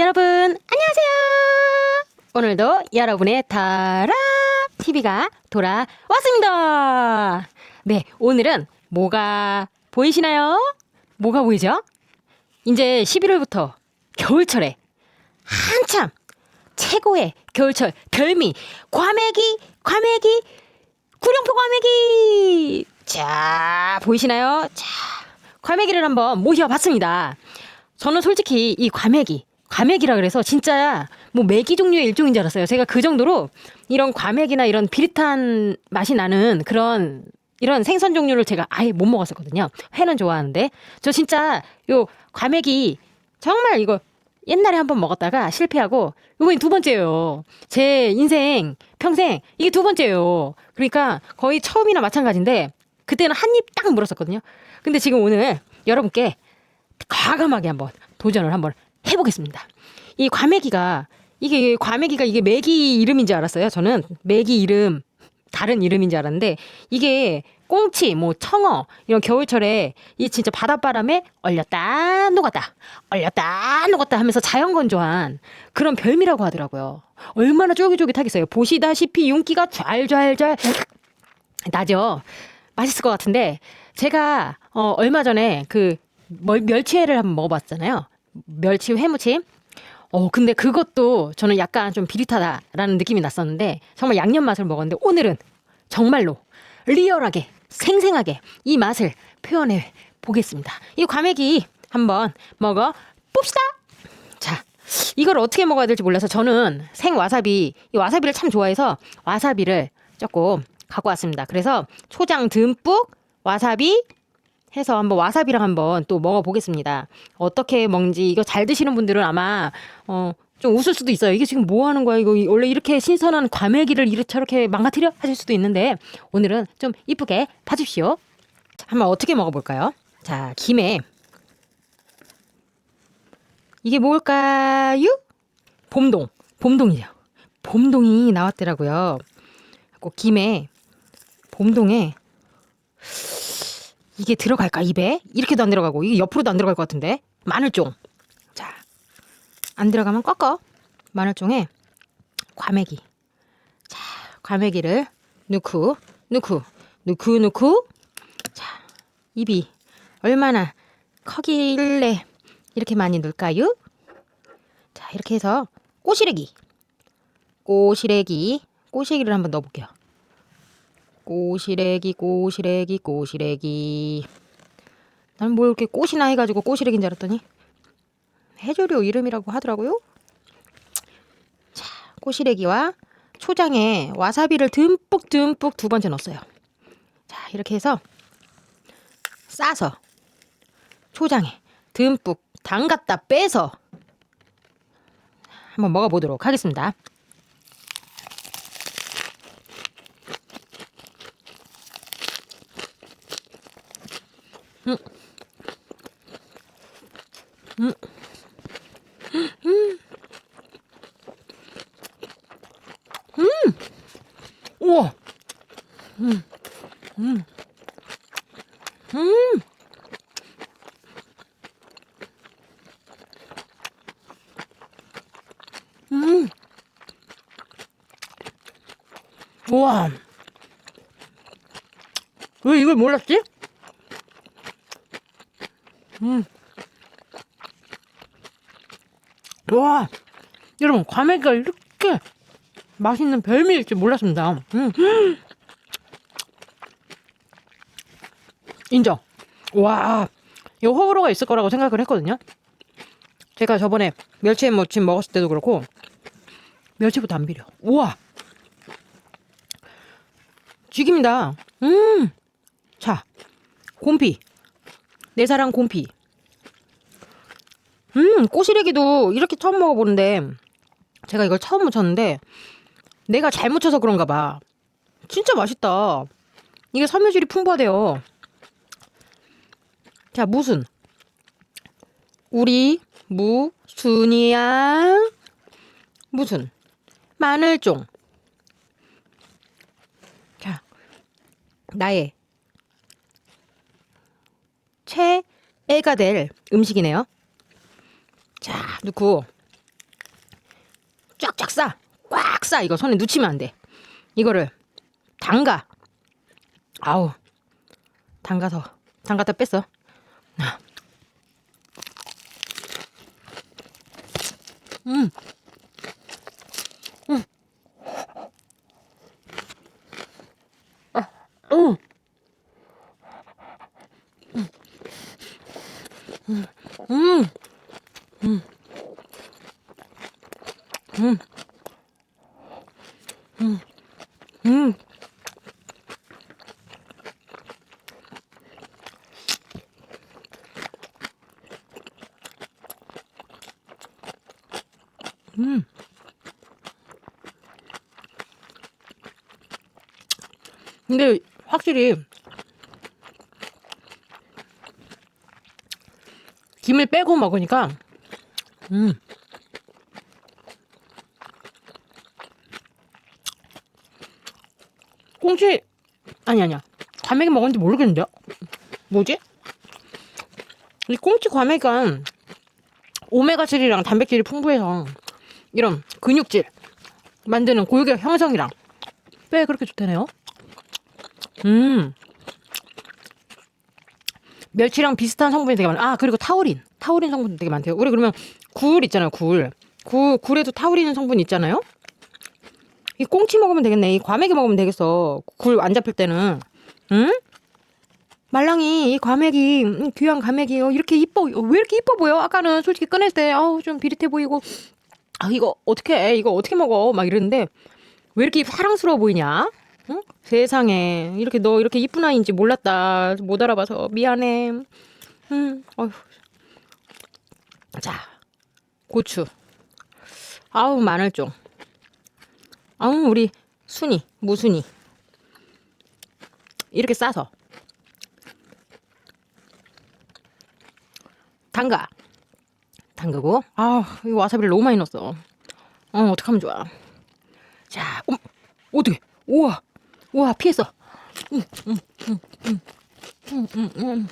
여러분, 안녕하세요. 오늘도 여러분의 다라 TV가 돌아왔습니다. 네, 오늘은 뭐가 보이시나요? 뭐가 보이죠? 이제 11월부터 겨울철에 한참 최고의 겨울철 별미 과메기 과메기 구룡포 과메기 자 보이시나요? 자 과메기를 한번 모셔봤습니다. 저는 솔직히 이 과메기 과메기라 그래서 진짜 뭐 메기 종류의 일종인 줄 알았어요. 제가 그 정도로 이런 과메기나 이런 비릿한 맛이 나는 그런 이런 생선 종류를 제가 아예 못 먹었었거든요. 회는 좋아하는데 저 진짜 요 과메기 정말 이거 옛날에 한 번 먹었다가 실패하고 이번이 두 번째예요. 제 인생 평생 이게 두 번째예요. 그러니까 거의 처음이나 마찬가지인데 그때는 한 입 딱 물었었거든요. 근데 지금 오늘 여러분께 과감하게 한번 도전을 한번 해보겠습니다. 이 과메기가 이게 과메기가 이게 메기 이름인 줄 알았어요. 저는 메기 이름 다른 이름인 줄 알았는데 이게 꽁치, 뭐 청어 이런 겨울철에 이 진짜 바닷바람에 얼렸다 녹았다 얼렸다 녹았다 하면서 자연 건조한 그런 별미라고 하더라고요. 얼마나 쫄깃쫄깃하겠어요. 보시다시피 윤기가 좔좔좔 나죠. 맛있을 것 같은데 제가 어, 얼마 전에 그 멀- 멸치회를 한번 먹어봤잖아요. 멸치 회무침. 어 근데 그것도 저는 약간 좀 비릿하다라는 느낌이 났었는데 정말 양념 맛을 먹었는데 오늘은 정말로 리얼하게 생생하게 이 맛을 표현해 보겠습니다. 이 과메기 한번 먹어 봅시다. 자, 이걸 어떻게 먹어야 될지 몰라서 저는 생 와사비, 이 와사비를 참 좋아해서 와사비를 조금 갖고 왔습니다. 그래서 초장 듬뿍 와사비 해서 한번 와사비랑 한번 또 먹어보겠습니다. 어떻게 먹는지 이거 잘 드시는 분들은 아마 어, 좀 웃을 수도 있어요. 이게 지금 뭐 하는 거야? 이거 원래 이렇게 신선한 과메기를 이렇게 망가뜨려 하실 수도 있는데 오늘은 좀 이쁘게 봐주십시오. 자, 한번 어떻게 먹어볼까요? 자, 김에 이게 뭘까요? 봄동, 봄동이죠. 봄동이 나왔더라고요. 꼭 김에 봄동에 이게 들어갈까 입에? 이렇게도 안 들어가고 이게 옆으로도 안 들어갈 것 같은데? 마늘종. 자 안 들어가면 꺾어. 마늘종에 과메기. 자 과메기를 넣고 넣고 넣고 넣고. 자 입이 얼마나 커길래 이렇게 많이 넣을까요? 자 이렇게 해서 꼬시래기. 꼬시래기. 꼬시래기를 한번 넣어볼게요. 꼬시래기 꼬시래기 꼬시래기. 난뭐 이렇게 꽃이나 해가지고 꼬시래기인 줄 알았더니 해조류 이름이라고 하더라고요. 자 꼬시래기와 초장에 와사비를 듬뿍 듬뿍 두 번째 넣었어요. 자 이렇게 해서 싸서 초장에 듬뿍 담갔다 빼서 한번 먹어보도록 하겠습니다 우와. 음. 음. 음. 음. 우와. 왜 이걸 몰랐지? 음. 와. 여러분, 과메기가 이렇게 맛있는 별미일 줄 몰랐습니다. 음. 인정. 와, 이거 호불호가 있을 거라고 생각을 했거든요. 제가 저번에 멸치에 무침 먹었을 때도 그렇고 멸치보다 안 비려. 우와, 죽입니다. 음, 자, 곰피, 내 사랑 곰피. 음, 꼬시래기도 이렇게 처음 먹어보는데 제가 이걸 처음 묻혔는데 내가 잘 묻혀서 그런가 봐. 진짜 맛있다. 이게 섬유질이 풍부하대요. 자, 무슨? 우리 무 순이야. 무슨? 마늘종. 자, 나의 최애가 될 음식이네요. 자, 넣고 쫙쫙 싸. 꽉 싸. 이거 손에 놓치면 안 돼. 이거를 담가. 아우. 담가서 담가다 뺐어. 음. 음. 근데 확실히 김을 빼고 먹으니까 음. 꽁치 아니 아니야 과메기 먹었는지 모르겠는데요 뭐지? 이 꽁치 과메기가 오메가3랑 단백질이 풍부해서 이런 근육질 만드는 골격 형성이랑 뼈에 그렇게 좋다네요. 음. 멸치랑 비슷한 성분이 되게 많아. 아, 그리고 타우린. 타우린 성분 되게 많대요. 우리 그러면 굴 있잖아요, 굴. 굴, 굴에도 타우린 성분 있잖아요? 이 꽁치 먹으면 되겠네. 이 과메기 먹으면 되겠어. 굴 안 잡힐 때는. 응? 말랑이 이 과메기 음, 귀한 과메기 어, 이렇게 이뻐 왜 이렇게 이뻐 보여? 아까는 솔직히 꺼낼 때 아우 좀 비릿해 보이고 아 이거 어떻게 해? 이거 어떻게 먹어? 막 이러는데 왜 이렇게 사랑스러워 보이냐? 응? 세상에 이렇게 너 이렇게 이쁜 아이인지 몰랐다 못 알아봐서 미안해. 음, 어휴. 자 고추. 아우 마늘종. 아우 우리 순이 무순이 이렇게 싸서 담가. 담그고. 아, 이거 와사비를 너무 많이 넣었어. 어, 어떡 하면 좋아. 자, 음, 어떻게? 우와, 우와, 피했어. 음, 음, 음, 음, 음, 음, 음. 음.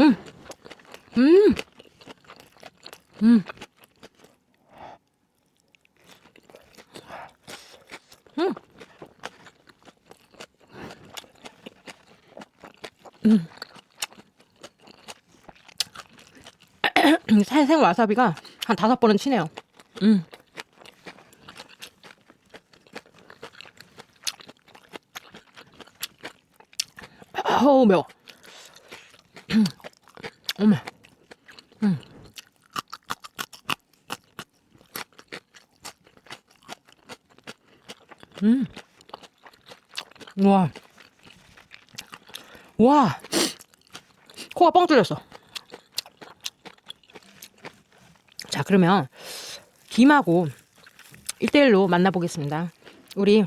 음. 음. 음. 음. 살 생 와사비가 한 다섯 번은 치네요. 음. 어우 매워. 어머. 음. 음. 와. 와. 코가 뻥 뚫렸어. 자, 그러면 김하고 1대1로 만나보겠습니다. 우리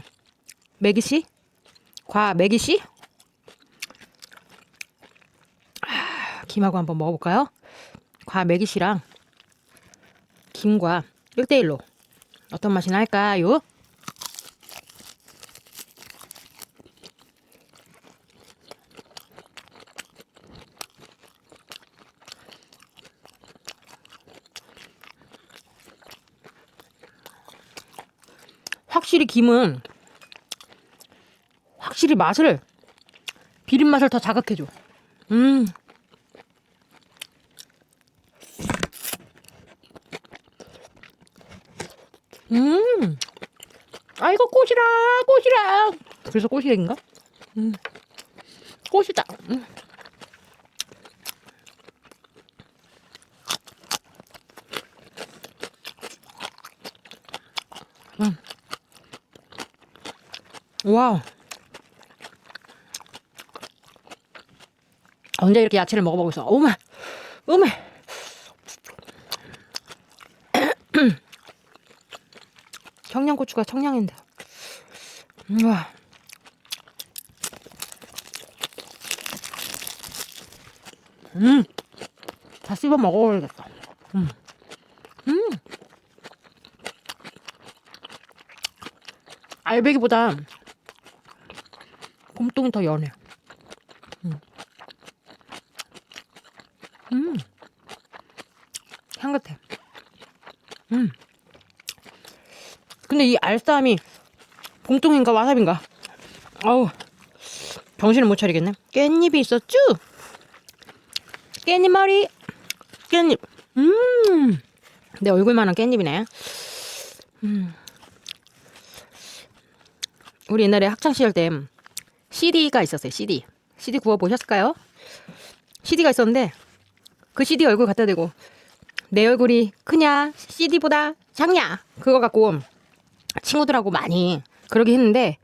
매기 씨? 과 매기 씨? 아, 김하고 한번 먹어볼까요? 과 매기 씨랑 김과 1대1로 어떤 맛이 날까요? 김은 확실히 맛을 비린 맛을 더 자극해줘. 음. 음. 아 이거 꽃이라 꽃이라. 그래서 꽃이인가? 음. 꽃이다. 음. 음. 와. 언제 이렇게 야채를 먹어보고 있어? 오메, 오메. 청양고추가 청량인데. 와. 음. 다 씹어 먹어야겠다. 음. 음. 알배기보다 봉똥이 더 연해. 음. 음. 향긋해. 음. 근데 이 알싸함이 봉똥인가 와사비인가? 어우, 정신을 못 차리겠네. 깻잎이 있었죠? 깻잎 머리, 깻잎. 음, 내 얼굴만한 깻잎이네. 음. 우리 옛날에 학창 시절 때 CD가 있었어요. CD. CD 구워 보셨을까요? CD가 있었는데 그 CD 얼굴 갖다 대고 내 얼굴이 크냐 CD보다 작냐 그거 갖고 친구들하고 많이 그러게 했는데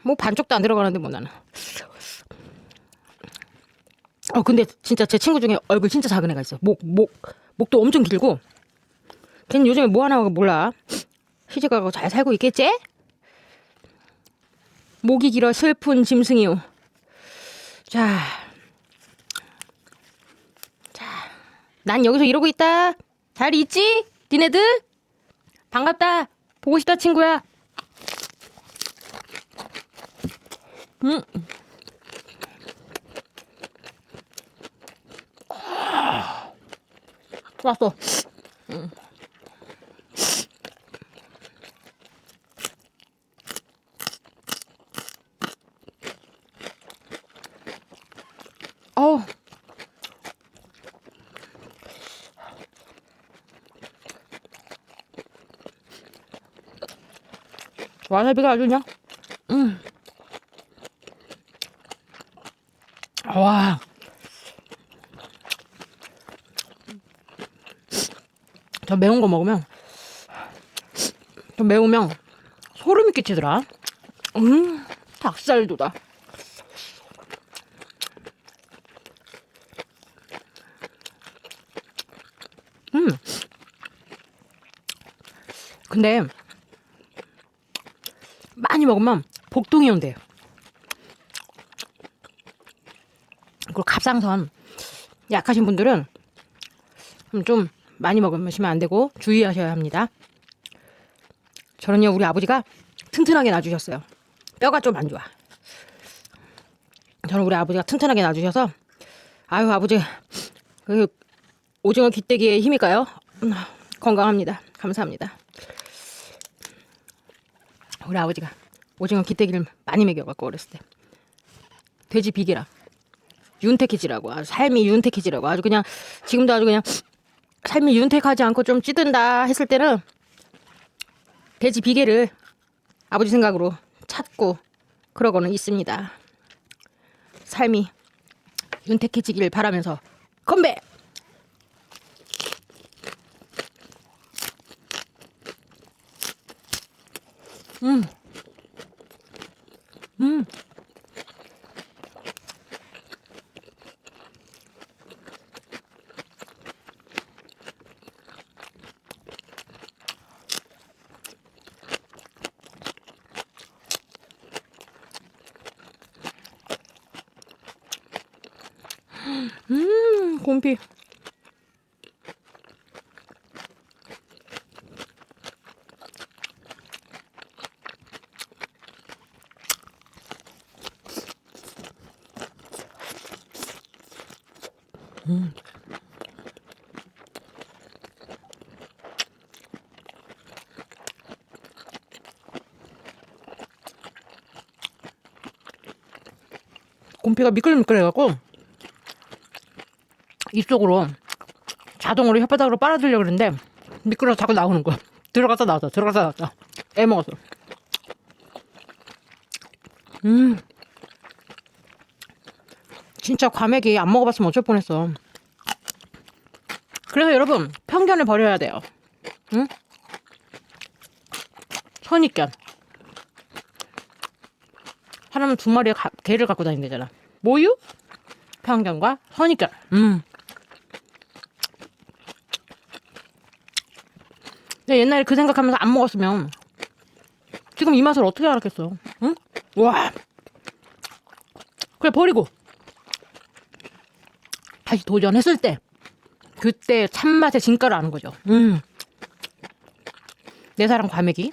뭐 반쪽도 안 들어가는데 뭐 나는 어 근데 진짜 제 친구 중에 얼굴 진짜 작은 애가 있어 목 목 목 도 엄청 길고 걔는 요즘에 뭐 하나 몰라 시집 가고 잘 살고 있겠지? 목이 길어 슬픈 짐승이요 자, 자, 난 여기서 이러고 있다. 잘 있지? 니네들? 반갑다. 보고 싶다, 친구야. 음. 왔어. 와사비가 아주 그냥, 음. 와. 저 매운 거 먹으면, 저 매우면 소름이 끼치더라. 음, 닭살도다. 음. 근데 많이 먹으면 복통이 온대요. 그리고 갑상선 약하신 분들은 좀 많이 먹으시면 안 되고 주의하셔야 합니다. 저는요 우리 아버지가 튼튼하게 낳아주셨어요. 뼈가 좀 안 좋아. 저는 우리 아버지가 튼튼하게 낳아주셔서 아유 아버지 그 오징어 귀때기에 힘일까요? 음, 건강합니다. 감사합니다. 우리 아버지가 오징어 귀때기를 많이 먹여갖고 어렸을 때 돼지 비계랑 윤택해지라고 아주 삶이 윤택해지라고 아주 그냥 지금도 아주 그냥 삶이 윤택하지 않고 좀 찌든다 했을 때는 돼지 비계를 아버지 생각으로 찾고 그러고는 있습니다. 삶이 윤택해지길 바라면서 건배! 음. 음. 음, 곰피. 곰피가 미끌미끌해갖고 입속으로 자동으로 혓바닥으로 빨아들려고 그러는데 미끄러서 자꾸 나오는 거야. 들어갔다 나왔다 들어갔다 나왔다. 애 먹었어. 음. 진짜 과메기 안 먹어봤으면 어쩔 뻔했어. 그래서 여러분 편견을 버려야 돼요. 응? 선입견. 사람은 두 마리의 가- 개를 갖고 다닌다잖아. 모유? 편견과 선입견. 음. 내가 옛날에 그 생각하면서 안 먹었으면 지금 이 맛을 어떻게 알았겠어? 응? 와. 그래 버리고 다시 도전했을 때 그때 참맛의 진가를 아는 거죠. 음. 내 사랑 과메기.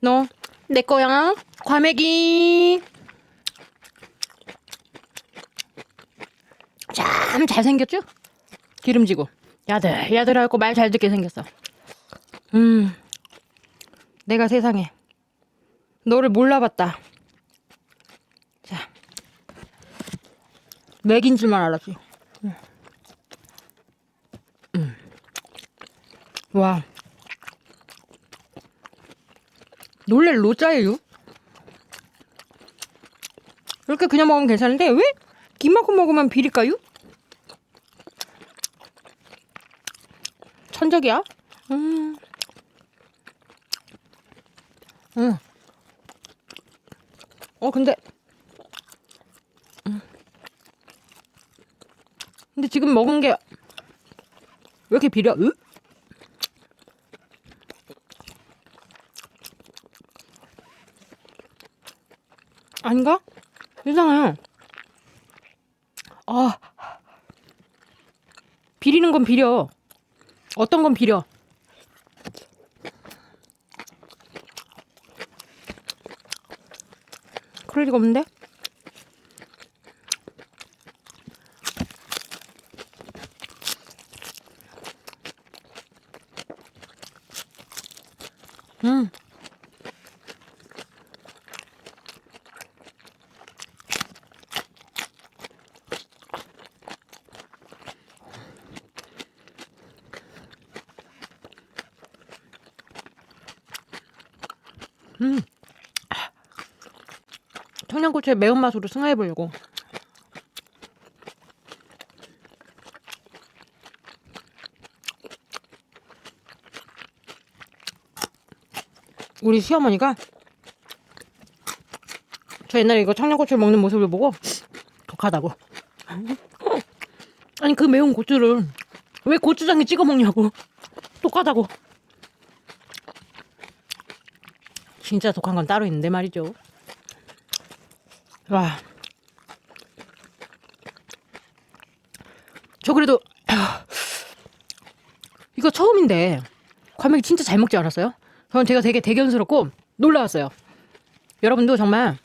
너 내 거야. 과메기. 참 잘생겼죠? 기름지고. 야들, 야들하고 말 잘 듣게 생겼어. 음. 내가 세상에 너를 몰라봤다. 자. 맥인 줄만 알았지. 음. 음. 와. 놀랄 로짜예요. 이렇게 그냥 먹으면 괜찮은데 왜 김만큼 먹으면 비릴까요? 천적이야? 음. 음. 어 근데 음. 근데 지금 먹은 게 왜 이렇게 비려? 으? 아닌가? 이상해. 아. 비리는 건 비려. 어떤 건 비려. 그럴 리가 없는데? 음. 청양고추의 매운맛으로 승화해보려고. 우리 시어머니가 저 옛날에 이거 청양고추를 먹는 모습을 보고 독하다고. 아니 그 매운 고추를 왜 고추장에 찍어 먹냐고. 독하다고. 진짜 독한 건 따로 있는데 말이죠. 와. 저 그래도 이거 처음인데 과메기 진짜 잘 먹지 않았어요? 저는 제가 되게 대견스럽고 놀라웠어요. 여러분도 정말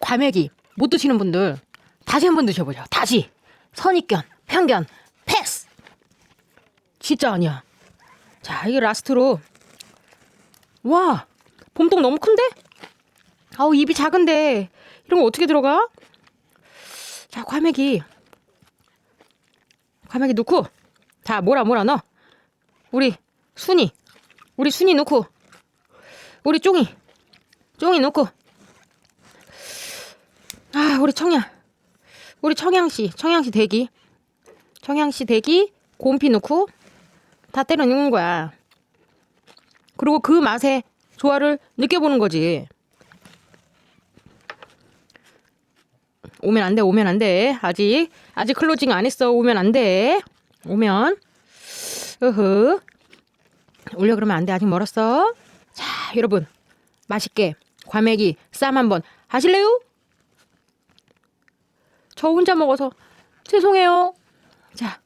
과메기 못 드시는 분들 다시 한번 드셔보죠. 다시 선입견, 편견, 패스. 진짜 아니야. 자, 이게 라스트로 와 봄동 너무 큰데? 아우 입이 작은데. 이런 거 어떻게 들어가? 자 과메기. 과메기 넣고. 자 뭐라 뭐라 넣어. 우리 순이. 우리 순이 넣고. 우리 쫑이. 쫑이 넣고. 아 우리 청양. 우리 청양씨 청양씨 대기. 청양씨 대기 곰피 넣고 다 때려 넣는 거야. 그리고 그 맛의 조화를 느껴보는 거지 오면 안 돼, 오면 안 돼. 아직, 아직 클로징 안 했어. 오면 안 돼. 오면. 으흐. 올려 그러면 안 돼. 아직 멀었어. 자, 여러분. 맛있게 과메기 쌈 한번 하실래요? 저 혼자 먹어서 죄송해요. 자,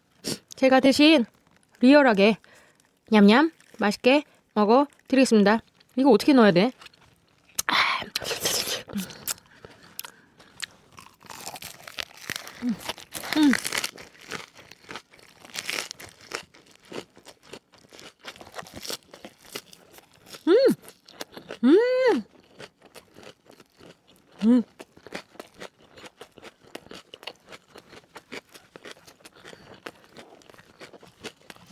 제가 대신 리얼하게 냠냠 맛있게 먹어 드리겠습니다. 이거 어떻게 넣어야 돼?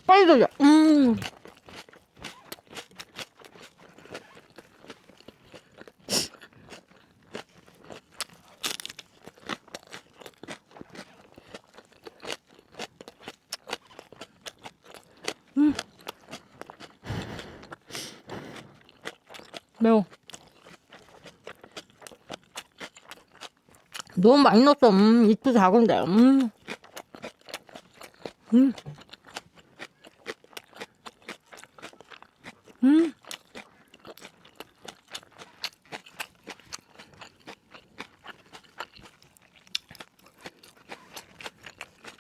빨리 돌려. 음. 음. 매워. 너무 많이 넣었어. 음, 입도 작은데. 음. 음. 음.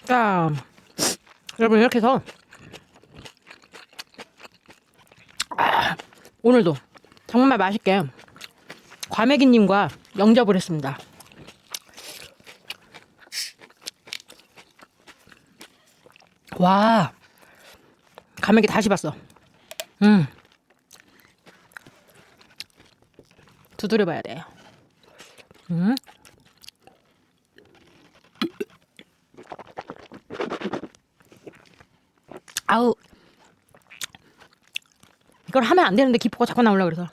자, 여러분 이렇게 해서 아, 오늘도 정말 맛있게 과메기님과 영접을 했습니다. 와, 과메기 다시 봤어. 음, 두드려 봐야 돼. 음. 아우 이걸 하면 안 되는데 기포가 자꾸 나오려 그래서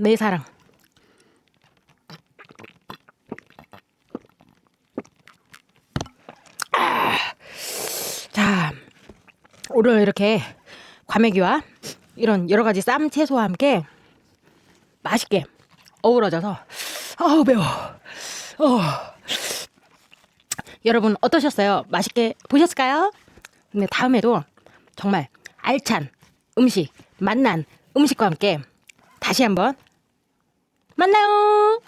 내 사랑 아. 자 오늘 이렇게 과메기와 이런 여러 가지 쌈 채소와 함께 맛있게 어우러져서 아우 매워. 어. 여러분 어떠셨어요? 맛있게 보셨을까요? 근데 다음에도 정말 알찬 음식, 맛난 음식과 함께 다시 한번 만나요.